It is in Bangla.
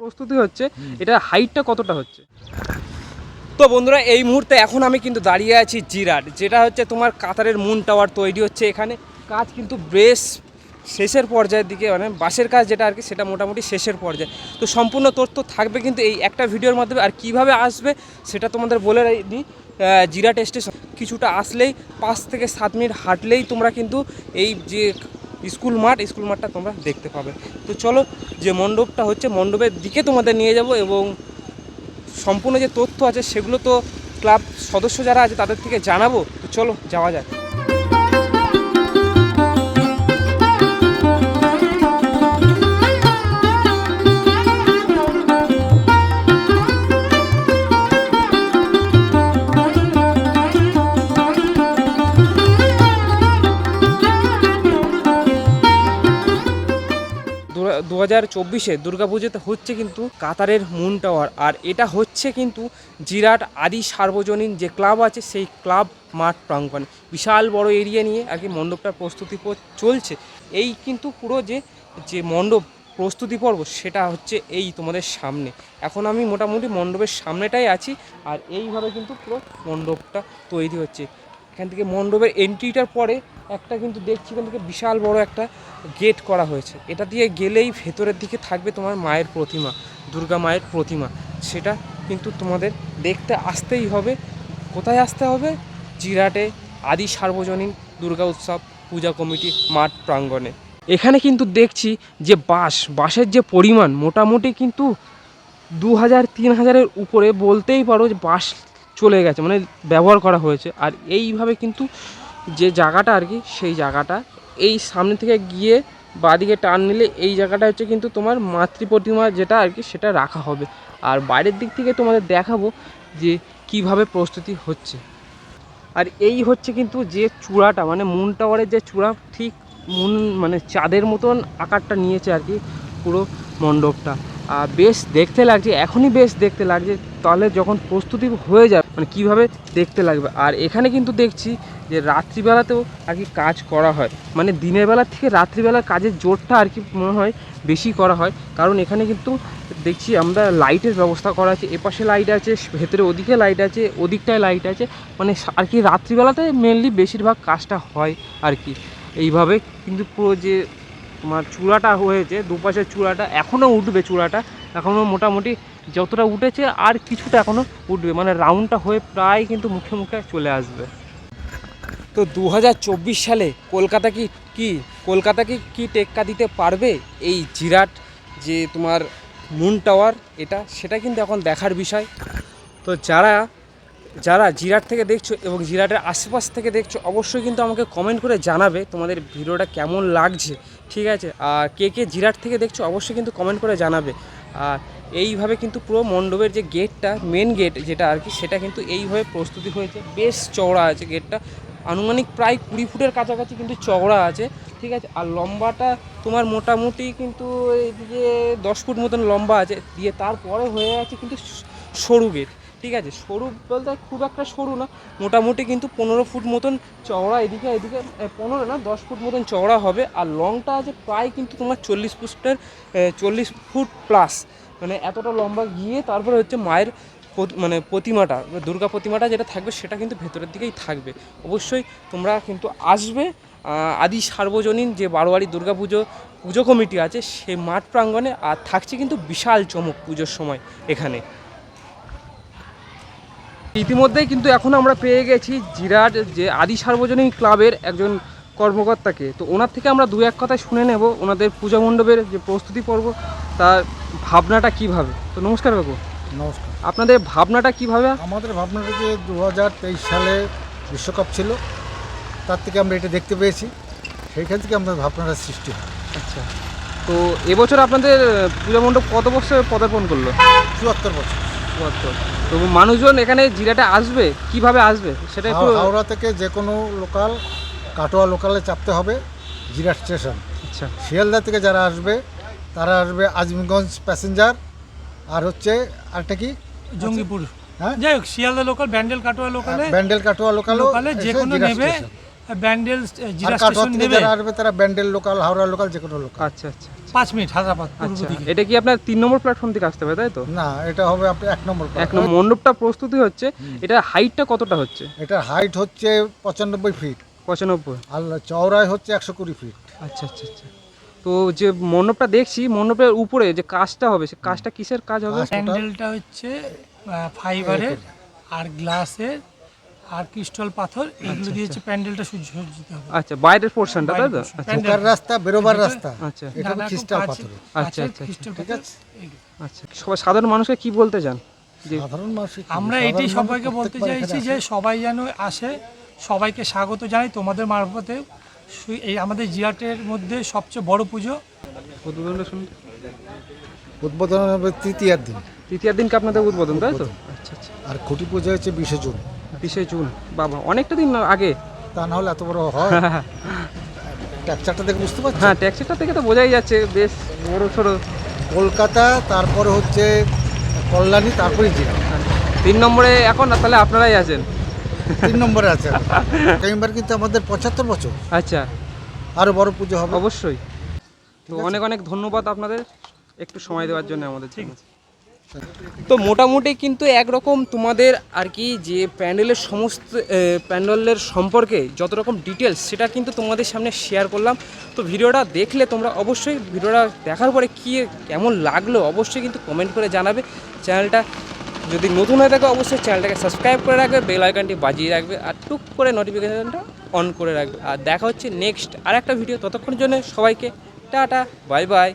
প্রস্তুতি হচ্ছে, এটা হাইটটা কতটা হচ্ছে? তো বন্ধুরা, এই মুহূর্তে এখন আমি কিন্তু দাঁড়িয়ে আছি জিরাট যেটা হচ্ছে তোমার কাতারের মুন টাওয়ার তৈরি হচ্ছে এখানে। কাজ কিন্তু বেশ শেষের পর্যায়ের দিকে মানে বাসের কাজ যেটা আর কি, সেটা মোটামুটি শেষের পর্যায়ে। তো সম্পূর্ণ তথ্য থাকবে কিন্তু এই একটা ভিডিওর মাধ্যমে আর কীভাবে আসবে, সেটা তোমাদের বলে দিই জিরাট স্টেশন কিছুটা আসলেই পাঁচ থেকে সাত মিনিট হাঁটলেই তোমরা কিন্তু এই যে স্কুল মাঠ, স্কুল মাঠটা তোমরা দেখতে পাবে। তো চলো, যে মণ্ডপটা হচ্ছে মণ্ডপের দিকে তোমাদের নিয়ে যাব এবং সম্পূর্ণ যে তথ্য আছে সেগুলো তো ক্লাব সদস্য যারা আছে তাদের থেকে জানাব। তো চলো, যাওয়া যাক। দু হাজার চব্বিশে দুর্গাপুজোতে হচ্ছে কিন্তু কাতারের মুন টাওয়ার। আর এটা হচ্ছে কিন্তু জিরাট আদি সার্বজনীন যে ক্লাব আছে, সেই ক্লাব মাঠ প্রাঙ্গণ। বিশাল বড় এরিয়া নিয়ে আর কি মণ্ডপটার প্রস্তুতি চলছে। এই কিন্তু পুরো যে যে মণ্ডপ প্রস্তুতি পর্ব, সেটা হচ্ছে এই তোমাদের সামনে। এখন আমি মোটামুটি মণ্ডপের সামনেটাই আছি, আর এইভাবে কিন্তু পুরো মণ্ডপটা তৈরি হচ্ছে। এখান থেকে মণ্ডপের এন্ট্রিটার পরে একটা কিন্তু দেখছি এখান থেকে বিশাল বড় একটা গেট করা হয়েছে। এটা দিয়ে গেলেই ভেতরের দিকে থাকবে তোমার মায়ের প্রতিমা, দুর্গা মায়ের প্রতিমা। সেটা কিন্তু তোমাদের দেখতে আসতেই হবে। কোথায় আসতে হবে? জিরাটে আদি সার্বজনীন দুর্গা উৎসব পূজা কমিটি মাঠ প্রাঙ্গণে। এখানে কিন্তু দেখছি যে বাঁশ, বাঁশের যে পরিমাণ মোটামুটি কিন্তু দু হাজার তিন হাজারের উপরে বলতেই পারো যে বাঁশ চলে গেছে মানে ব্যবহার করা হয়েছে। আর এইভাবে কিন্তু যে জায়গাটা আর কি, সেই জায়গাটা, এই সামনে থেকে গিয়ে বাদিকে টান নিলে এই জায়গাটা হচ্ছে কিন্তু তোমার মাতৃ প্রতিমা যেটা আর কি, সেটা রাখা হবে। আর বাইরের দিক থেকে তোমাদের দেখাবো যে কীভাবে প্রস্তুতি হচ্ছে। আর এই হচ্ছে কিন্তু যে চূড়াটা মানে মুন টাওয়ারের যে চূড়া, ঠিক মুন মানে চাঁদের মতন আকারটা নিয়েছে আর কি পুরো মণ্ডপটা। বেশ দেখতে লাগছে, এখনই বেশ দেখতে লাগছে, তাহলে যখন প্রস্তুতি হয়ে যাবে মানে কীভাবে দেখতে লাগবে। আর এখানে কিন্তু দেখছি যে রাত্রিবেলাতেও আর কি কাজ করা হয়। মানে দিনের বেলা থেকে রাত্রিবেলার কাজের জোরটা আর কি মনে হয় বেশি করা হয়। কারণ এখানে কিন্তু দেখছি আমরা লাইটের ব্যবস্থা করা আছে, এপাশে লাইট আছে, ভেতরে ওদিকে লাইট আছে, ওদিকটায় লাইট আছে। মানে আর কি রাত্রিবেলাতে মেনলি বেশিরভাগ কাজটা হয় আর কি। এইভাবে কিন্তু পুরো যে তোমার চূড়াটা হয়েছে, দুপাশের চূড়াটা, এখনও উঠবে চূড়াটা। এখনও মোটামুটি যতটা উঠেছে আর কিছুটা এখনও উঠবে। মানে রাউন্ডটা হয়ে প্রায় কিন্তু মুখে মুখে চলে আসবে। তো দু হাজার চব্বিশ সালে কলকাতা কি কি, কলকাতা কি কি টেক্কা দিতে পারবে এই জিরাট যে তোমার মুন টাওয়ার? এটা, সেটা কিন্তু এখন দেখার বিষয়। তো যারা যারা জিরাট থেকে দেখছ এবং জিরাটের আশেপাশ থেকে দেখছ, অবশ্যই কিন্তু আমাকে কমেন্ট করে জানাবে তোমাদের ভিডিওটা কেমন লাগছে, ঠিক আছে? আর কে কে জিরাট থেকে দেখছ, অবশ্যই কিন্তু কমেন্ট করে জানাবে। আর এইভাবে কিন্তু পুরো মণ্ডপের যে গেটটা মেন গেট যেটা আর কি, সেটা কিন্তু এইভাবে প্রস্তুতি হয়েছে। বেশ চওড়া আছে গেটটা আনুমানিক প্রায় কুড়ি ফুটের কাছাকাছি কিন্তু চওড়া আছে, ঠিক আছে? আর লম্বাটা তোমার মোটামুটি কিন্তু এইদিকে দশ ফুট মতন লম্বা আছে, দিয়ে তারপরে হয়ে আছে কিন্তু সরু গেট ঠিক আছে, সরু বলতে খুব একটা সরু না, মোটামুটি কিন্তু পনেরো ফুট মতন চওড়া, এদিকে এদিকে পনেরো না, দশ ফুট মতন চওড়া হবে, আর লংটা আছে প্রায় কিন্তু তোমার চল্লিশ ফুটের চল্লিশ ফুট প্লাস মানে এতটা লম্বা গিয়ে তারপরে হচ্ছে মায়ের মানে প্রতিমাটা, দুর্গা প্রতিমাটা যেটা থাকবে সেটা কিন্তু ভেতরের দিকেই থাকবে। অবশ্যই তোমরা কিন্তু আসবে আদি সার্বজনীন যে বারোয়ারি দুর্গা পুজো পুজো কমিটি আছে সেই মাঠ প্রাঙ্গণে, আর থাকছে কিন্তু বিশাল চমক পুজোর সময় এখানে। ইতিমধ্যেই কিন্তু এখন আমরা পেয়ে গেছি জিরাট যে আদি সার্বজনীন ক্লাবের একজন কর্মকর্তাকে। তো ওনার থেকে আমরা দু এক কথায় শুনে নেব ওনাদের পূজা মণ্ডপের যে প্রস্তুতি পর্ব তার ভাবনাটা কীভাবে? তো নমস্কার বাবু। নমস্কার। আপনাদের ভাবনাটা কীভাবে? আমাদের ভাবনাটা যে দু হাজার তেইশ সালে বিশ্বকাপ ছিল তার থেকে আমরা এটা দেখতে পেয়েছি। সেইখান থেকে আমাদের ভাবনাটা সৃষ্টি হয়। আচ্ছা। তো এবছর আপনাদের পূজা মণ্ডপ কত বছর পদার্পণ করল? চুয়াত্তর বছর। চুয়াত্তর। তো মানুষজন এখানে জিরাটা আসবে? কীভাবে আসবে? সেটা একটু হাওড়া থেকে যে কোনো লোকাল কাটোয়া লোকালে চাপতে হবে জিরা স্টেশন। আচ্ছা। শিয়ালদা থেকে যারা আসবে তারা আসবে আজমগঞ্জ প্যাসেঞ্জার আর হচ্ছে আরেকটা কি? জঙ্গিপুর। হ্যাঁ? যাই হোক শিয়ালদা লোকাল ব্যান্ডেল কাটোয়া লোকালে ব্যান্ডেল কাটোয়া লোকাল লোকালে যে কোনো নেবে ব্যান্ডেল আর জিরা স্টেশন নেবে। যারা আসবে তারা ব্যান্ডেল লোকাল হাওড়া লোকাল যে কোনো লোকাল। আচ্ছা আচ্ছা পাঁচ মিনিট হায়দ্রাবাদ আচ্ছা এটা কি আপনার তিন নম্বর প্ল্যাটফর্ম থেকে আসতে হবে তাই তো? না এটা হবে আপনি এক নম্বর এক নম্বর মণ্ডপটা প্রস্তুতি হচ্ছে এটা হাইটটা কতটা হচ্ছে? এটার হাইট হচ্ছে পঁচানব্বই ফিট পঁচানব্বই। আর চওড়ায় হচ্ছে একশো কুড়ি ফিট আচ্ছা আচ্ছা আচ্ছা। তো যে মণ্ডপটা দেখছি মণ্ডপের উপরে যে কাজটা হবে সে কাজটা কিসের কাজ হবে? প্যান্ডেলটা হচ্ছে ফাইবারের আর গ্লাসের আর ক্রিস্টাল পাথর এগুলো দিয়ে হচ্ছে প্যান্ডেলটা সজ্জ- সজ্জিত হবে। আচ্ছা বাইরের পোর্শনটা তাই তো। আচ্ছা। ঢোকার রাস্তা বেরোবার রাস্তা। আচ্ছা। এটা রকম খ্রিস্টাল আচ্ছা, আচ্ছা, crystal ঠিক আছে। আচ্ছা সবাই সাধারণ মানুষকে কি বলতে চান? সাধারণ মানুষ আমরা এটাই সবাইকে বলতে চাইছি যে সবাই যেন আসে সবাইকে স্বাগত জানাই। তোমাদের মারফতে এই আমাদের জিয়াটের মধ্যে সবচেয়ে বড় পুজো। উদ্বোধনটা শুনুন। উদ্বোধন হবে তৃতীয়ার দিন। তৃতীয় দিনকে আপনাদের উদ্বোধন তাই তো? আচ্ছা আচ্ছা। আর খুঁটি পুজো হচ্ছে বিশে জুন। বিশে জুন। বাবা অনেকটা দিন আগে। তা না হলে এত বড় হয়? ট্যাকচারটা দেখে বুঝতে পারছি? হ্যাঁ ট্যাক্সিটা থেকে তো বোঝাই যাচ্ছে বেশ বড় সড়ো। কলকাতা তারপরে হচ্ছে কল্যাণী তারপরে জিরা তিন নম্বরে এখন তাহলে আপনারাই আছেন? তিন নম্বরে আছে এবার কিন্তু আমাদের পঁচাত্তর বছর। আচ্ছা। আরও বড় পুজো হবে। অবশ্যই। তো অনেক অনেক ধন্যবাদ আপনাদের একটু সময় দেওয়ার জন্য আমাদের ঠিক তো মোটামুটি কিন্তু একরকম তোমাদের আর কি যে প্যান্ডেলের সমস্ত প্যান্ডেলের সম্পর্কে যত রকম ডিটেলস সেটা কিন্তু তোমাদের সামনে শেয়ার করলাম। তো ভিডিওটা দেখলে তোমরা অবশ্যই ভিডিওটা দেখার পরে কী, কেমন লাগল অবশ্যই কিন্তু কমেন্ট করে জানাবে। চ্যানেলটা যদি নতুন হয়ে থাকে, অবশ্যই চ্যানেলটাকে সাবস্ক্রাইব করে রাখবে বেল আইকনটি বাজিয়ে রাখবে, আর টুক করে নোটিফিকেশানটা অন করে রাখবে। আর দেখা হচ্ছে নেক্সট আর একটা ভিডিও ততক্ষণের জন্য সবাইকে টাটা বাই বাই